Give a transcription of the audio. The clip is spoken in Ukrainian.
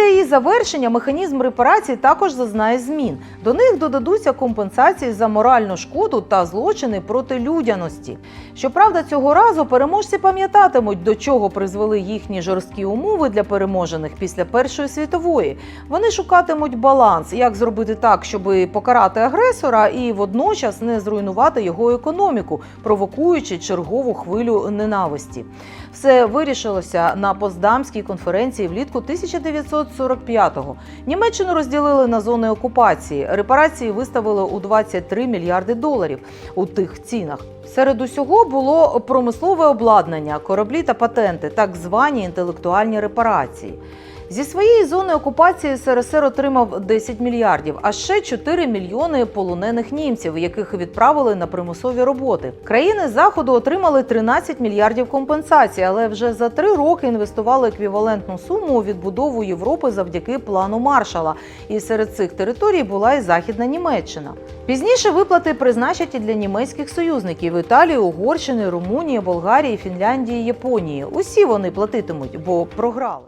Після її завершення механізм репарацій також зазнає змін. До них додадуться компенсації за моральну шкоду та злочини проти людяності. Щоправда, цього разу переможці пам'ятатимуть, до чого призвели їхні жорсткі умови для переможених після Першої світової. Вони шукатимуть баланс, як зробити так, щоб покарати агресора і водночас не зруйнувати його економіку, провокуючи чергову хвилю ненависті. Все вирішилося на Поздамській конференції влітку 1945-го. Німеччину розділили на зони окупації. Репарації виставили у 23 мільярди доларів у тих цінах. Серед усього було промислове обладнання, кораблі та патенти, так звані інтелектуальні репарації. Зі своєї зони окупації СРСР отримав 10 мільярдів, а ще 4 мільйони полонених німців, яких відправили на примусові роботи. Країни заходу отримали 13 мільярдів компенсацій, але вже за три роки інвестували еквівалентну суму у відбудову Європи завдяки плану Маршала. І серед цих територій була і Західна Німеччина. Пізніше виплати призначать і для німецьких союзників Італії, Угорщини, Румунії, Болгарії, Фінляндії, Японії. Усі вони платитимуть, бо програли.